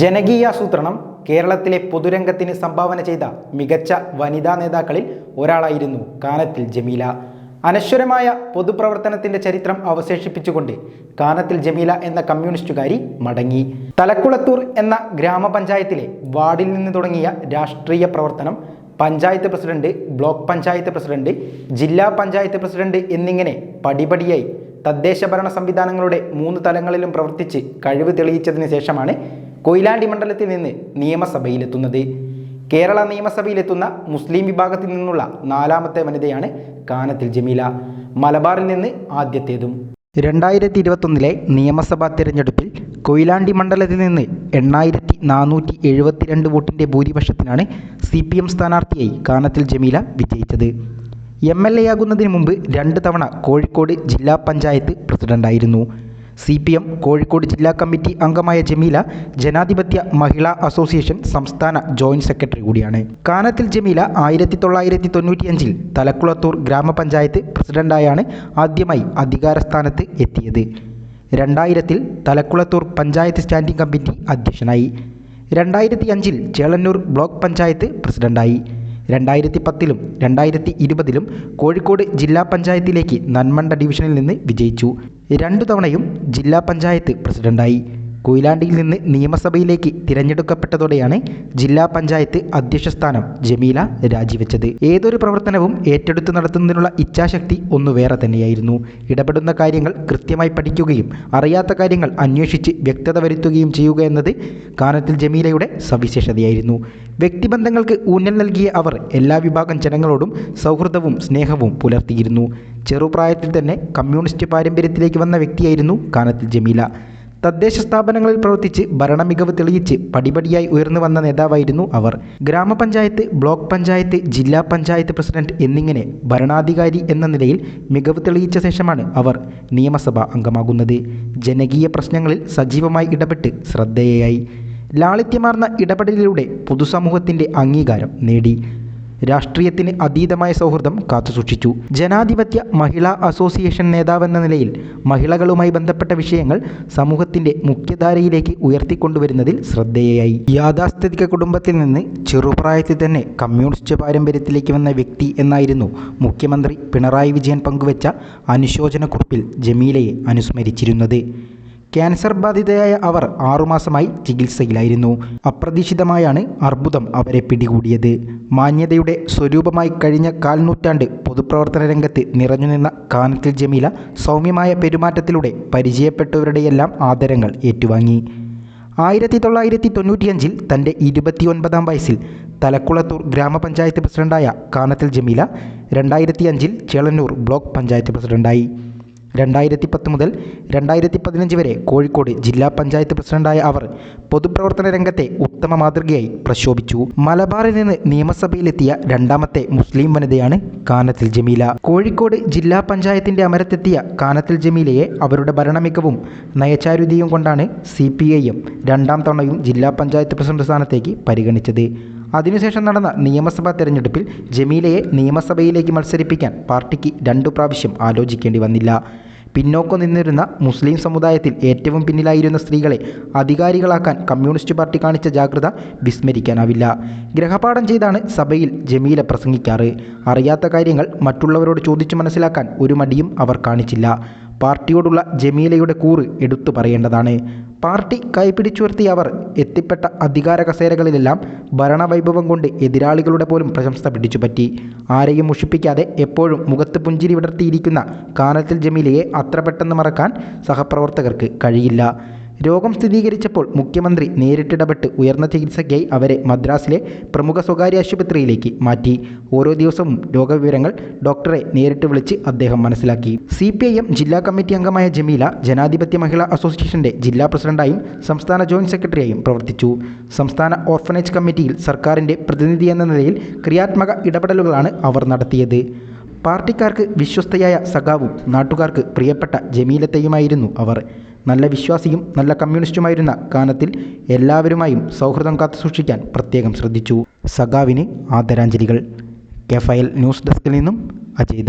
ജനകീയാസൂത്രണം കേരളത്തിലെ പൊതുരംഗത്തിന് സംഭാവന ചെയ്ത മികച്ച വനിതാ നേതാക്കളിൽ ഒരാളായിരുന്നു കാനത്തിൽ ജമീല. അനശ്വരമായ പൊതുപ്രവർത്തനത്തിന്റെ ചരിത്രം അവശേഷിപ്പിച്ചുകൊണ്ട് കാനത്തിൽ ജമീല എന്ന കമ്മ്യൂണിസ്റ്റുകാരി മടങ്ങി. തലക്കുളത്തൂർ എന്ന ഗ്രാമപഞ്ചായത്തിലെ വാർഡിൽ നിന്ന് തുടങ്ങിയ രാഷ്ട്രീയ പ്രവർത്തനം panchayat president block panchayat president ജില്ലാ പഞ്ചായത്ത് പ്രസിഡന്റ് എന്നിങ്ങനെ പടിപടിയായി തദ്ദേശ ഭരണ സംവിധാനങ്ങളുടെ മൂന്ന് തലങ്ങളിലും പ്രവർത്തിച്ച് കഴിവ് തെളിയിച്ചതിന് ശേഷമാണ് കൊയിലാണ്ടി മണ്ഡലത്തിൽ നിന്ന് നിയമസഭയിലെത്തുന്നത്. കേരള നിയമസഭയിലെത്തുന്ന മുസ്ലിം വിഭാഗത്തിൽ നിന്നുള്ള നാലാമത്തെ വനിതയാണ് കാനത്തിൽ ജമീല. മലബാറിൽ നിന്ന് ആദ്യത്തേതും. രണ്ടായിരത്തി ഇരുപത്തൊന്നിലെ നിയമസഭാ തിരഞ്ഞെടുപ്പിൽ കൊയിലാണ്ടി മണ്ഡലത്തിൽ നിന്ന് എണ്ണായിരത്തി നാനൂറ്റി എഴുപത്തിരണ്ട് വോട്ടിന്റെ ഭൂരിപക്ഷത്തിനാണ് സി പി എം സ്ഥാനാർത്ഥിയായി കാനത്തിൽ ജമീല വിജയിച്ചത്. എം എൽ എ ആകുന്നതിന് മുമ്പ് രണ്ട് തവണ കോഴിക്കോട് ജില്ലാ പഞ്ചായത്ത് പ്രസിഡന്റായിരുന്നു. സി പി എം കോഴിക്കോട് ജില്ലാ കമ്മിറ്റി അംഗമായ ജമീല ജനാധിപത്യ മഹിളാ അസോസിയേഷൻ സംസ്ഥാന ജോയിന്റ് സെക്രട്ടറി കൂടിയാണ്. കാനത്തിൽ ജമീല ആയിരത്തി തൊള്ളായിരത്തി തൊണ്ണൂറ്റിയഞ്ചിൽ തലക്കുളത്തൂർ ഗ്രാമപഞ്ചായത്ത് പ്രസിഡന്റായാണ് ആദ്യമായി അധികാരസ്ഥാനത്ത് എത്തിയത്. രണ്ടായിരത്തിൽ തലക്കുളത്തൂർ പഞ്ചായത്ത് സ്റ്റാൻഡിംഗ് കമ്മിറ്റി അധ്യക്ഷനായി. രണ്ടായിരത്തി അഞ്ചിൽ ചേളന്നൂർ ബ്ലോക്ക് പഞ്ചായത്ത് പ്രസിഡന്റായി. രണ്ടായിരത്തി പത്തിലും രണ്ടായിരത്തി ഇരുപതിലും കോഴിക്കോട് ജില്ലാ പഞ്ചായത്തിലേക്ക് നന്മണ്ട ഡിവിഷനിൽ നിന്ന് വിജയിച്ചു. രണ്ടു തവണയും ജില്ലാ പഞ്ചായത്ത് പ്രസിഡന്റായി. കൊയിലാണ്ടിയിൽ നിന്ന് നിയമസഭയിലേക്ക് തിരഞ്ഞെടുക്കപ്പെട്ടതോടെയാണ് ജില്ലാ പഞ്ചായത്ത് അധ്യക്ഷ സ്ഥാനം ജമീല രാജിവെച്ചത്. ഏതൊരു പ്രവർത്തനവും ഏറ്റെടുത്ത് നടത്തുന്നതിനുള്ള ഇച്ഛാശക്തി ഒന്ന് വേറെ തന്നെയായിരുന്നു. ഇടപെടുന്ന കാര്യങ്ങൾ കൃത്യമായി പഠിക്കുകയും അറിയാത്ത കാര്യങ്ങൾ അന്വേഷിച്ച് വ്യക്തത വരുത്തുകയും ചെയ്യുക എന്നത് കാനത്തിൽ ജമീലയുടെ സവിശേഷതയായിരുന്നു. വ്യക്തിബന്ധങ്ങൾക്ക് ഊന്നൽ നൽകിയ അവർ എല്ലാ വിഭാഗം ജനങ്ങളോടും സൗഹൃദവും സ്നേഹവും പുലർത്തിയിരുന്നു. ചെറുപ്രായത്തിൽ തന്നെ കമ്മ്യൂണിസ്റ്റ് പാരമ്പര്യത്തിലേക്ക് വന്ന വ്യക്തിയായിരുന്നു കാനത്തിൽ ജമീല. തദ്ദേശ സ്ഥാപനങ്ങളിൽ പ്രവർത്തിച്ച് ഭരണമികവ് തെളിയിച്ച് പടിപടിയായി ഉയർന്നു വന്ന നേതാവായിരുന്നു അവർ. ഗ്രാമപഞ്ചായത്ത് ബ്ലോക്ക് പഞ്ചായത്ത് ജില്ലാ പഞ്ചായത്ത് പ്രസിഡന്റ് എന്നിങ്ങനെ ഭരണാധികാരി എന്ന നിലയിൽ മികവ് തെളിയിച്ച ശേഷമാണ് അവർ നിയമസഭാ അംഗമാകുന്നത്. ജനകീയ പ്രശ്നങ്ങളിൽ സജീവമായി ഇടപെട്ട് ശ്രദ്ധേയയായി ലാളിത്യമാർന്ന ഇടപെടലിലൂടെ പൊതുസമൂഹത്തിന്റെ അംഗീകാരം നേടി. രാഷ്ട്രീയത്തിന് അതീതമായ സൗഹൃദം കാത്തുസൂക്ഷിച്ചു. ജനാധിപത്യ മഹിളാ അസോസിയേഷൻ നേതാവെന്ന നിലയിൽ മഹിളകളുമായി ബന്ധപ്പെട്ട വിഷയങ്ങൾ സമൂഹത്തിന്റെ മുഖ്യധാരയിലേക്ക് ഉയർത്തിക്കൊണ്ടുവരുന്നതിൽ ശ്രദ്ധേയയായി. യാഥാസ്ഥിതിക കുടുംബത്തിൽ നിന്ന് ചെറുപ്രായത്തിൽ തന്നെ കമ്മ്യൂണിസ്റ്റ് പാരമ്പര്യത്തിലേക്ക് വന്ന വ്യക്തി എന്നായിരുന്നു മുഖ്യമന്ത്രി പിണറായി വിജയൻ പങ്കുവച്ച അനുശോചനക്കുറിപ്പിൽ ജമീലയെ അനുസ്മരിച്ചിരുന്നത്. ക്യാൻസർ ബാധിതയായ അവർ ആറുമാസമായി ചികിത്സയിലായിരുന്നു. അപ്രതീക്ഷിതമായാണ് അർബുദം അവരെ പിടികൂടിയത്. മാന്യതയുടെ സ്വരൂപമായി കഴിഞ്ഞ കാൽനൂറ്റാണ്ട് പൊതുപ്രവർത്തന രംഗത്ത് നിറഞ്ഞുനിന്ന കാനത്തിൽ ജമീല സൗമ്യമായ പെരുമാറ്റത്തിലൂടെ പരിചയപ്പെട്ടവരുടെയെല്ലാം ആദരങ്ങൾ ഏറ്റുവാങ്ങി. ആയിരത്തി തൊള്ളായിരത്തി തൊണ്ണൂറ്റിയഞ്ചിൽ തന്റെ ഇരുപത്തിയൊൻപതാം വയസ്സിൽ തലക്കുളത്തൂർ ഗ്രാമപഞ്ചായത്ത് പ്രസിഡന്റായ കാനത്തിൽ ജമീല രണ്ടായിരത്തി അഞ്ചിൽ ചേളന്നൂർ ബ്ലോക്ക് പഞ്ചായത്ത് പ്രസിഡന്റായി. രണ്ടായിരത്തി പത്ത് മുതൽ രണ്ടായിരത്തി പതിനഞ്ച് വരെ കോഴിക്കോട് ജില്ലാ പഞ്ചായത്ത് പ്രസിഡന്റായ അവർ പൊതുപ്രവർത്തന രംഗത്തെ ഉത്തമ മാതൃകയായി പ്രശോഭിച്ചു. മലബാറിൽ നിന്ന് നിയമസഭയിലെത്തിയ രണ്ടാമത്തെ മുസ്ലിം വനിതയാണ് കാനത്തിൽ ജമീല. കോഴിക്കോട് ജില്ലാ പഞ്ചായത്തിന്റെ അമരത്തെത്തിയ കാനത്തിൽ ജമീലയെ അവരുടെ ഭരണമികവും നയചാരുതിയും കൊണ്ടാണ് സി പി ഐ എം രണ്ടാം തവണയും ജില്ലാ പഞ്ചായത്ത് പ്രസിഡന്റ് സ്ഥാനത്തേക്ക് പരിഗണിച്ചത്. അതിനുശേഷം നടന്ന നിയമസഭാ തെരഞ്ഞെടുപ്പിൽ ജമീലയെ നിയമസഭയിലേക്ക് മത്സരിപ്പിക്കാൻ പാർട്ടിക്ക് രണ്ടു പ്രാവശ്യം ആലോചിക്കേണ്ടി വന്നില്ല. പിന്നോക്കം നിന്നിരുന്ന മുസ്ലിം സമുദായത്തിൽ ഏറ്റവും പിന്നിലായിരുന്ന സ്ത്രീകളെ അധികാരികളാക്കാൻ കമ്മ്യൂണിസ്റ്റ് പാർട്ടി കാണിച്ച ജാഗ്രത വിസ്മരിക്കാനാവില്ല. ഗ്രഹപാഠം ചെയ്താണ് സഭയിൽ ജമീല പ്രസംഗിക്കാറ്. അറിയാത്ത കാര്യങ്ങൾ മറ്റുള്ളവരോട് ചോദിച്ചു മനസ്സിലാക്കാൻ ഒരു മടിയും അവർ കാണിച്ചില്ല. പാർട്ടിയോടുള്ള ജമീലയുടെ കൂറ് എടുത്തു പറയേണ്ടതാണ്. പാർട്ടി കൈപിടിച്ചുയർത്തിയ അവർ എത്തിപ്പെട്ട അധികാര കസേരകളിലെല്ലാം ഭരണവൈഭവം കൊണ്ട് എതിരാളികളുടെ പോലും പ്രശംസ പിടിച്ചുപറ്റി. ആരെയും മുഷിപ്പിക്കാതെ എപ്പോഴും മുഖത്ത് പുഞ്ചിരി വിടർത്തിയിരിക്കുന്ന കാനത്തിൽ ജമീലയെ അത്ര പെട്ടെന്ന് മറക്കാൻ സഹപ്രവർത്തകർക്ക് കഴിയില്ല. രോഗം സ്ഥിരീകരിച്ചപ്പോൾ മുഖ്യമന്ത്രി നേരിട്ടിടപെട്ട് ഉയർന്ന ചികിത്സയ്ക്കായി അവരെ മദ്രാസിലെ പ്രമുഖ സ്വകാര്യ ആശുപത്രിയിലേക്ക് മാറ്റി. ഓരോ ദിവസവും രോഗവിവരങ്ങൾ ഡോക്ടറെ നേരിട്ട് വിളിച്ച് അദ്ദേഹം മനസ്സിലാക്കി. സി ജില്ലാ കമ്മിറ്റി അംഗമായ ജമീല ജനാധിപത്യ മഹിളാ അസോസിയേഷന്റെ ജില്ലാ പ്രസിഡന്റായും സംസ്ഥാന ജോയിന്റ് സെക്രട്ടറിയായും പ്രവർത്തിച്ചു. സംസ്ഥാന ഓർഫനേജ് കമ്മിറ്റിയിൽ സർക്കാരിന്റെ പ്രതിനിധി എന്ന നിലയിൽ ക്രിയാത്മക ഇടപെടലുകളാണ് അവർ നടത്തിയത്. പാർട്ടിക്കാർക്ക് വിശ്വസ്തയായ സഖാവും നാട്ടുകാർക്ക് പ്രിയപ്പെട്ട ജമീലത്തെയുമായിരുന്നു അവർ. നല്ല വിശ്വാസിയും നല്ല കമ്മ്യൂണിസ്റ്റുമായിരുന്ന കാനത്തിൽ എല്ലാവരുമായും സൗഹൃദം കാത്തുസൂക്ഷിക്കാൻ പ്രത്യേകം ശ്രദ്ധിച്ചു. സഖാവിന് ആദരാഞ്ജലികൾ. കെ ഫയൽ ന്യൂസ് ഡെസ്കിൽ നിന്നും അജയ്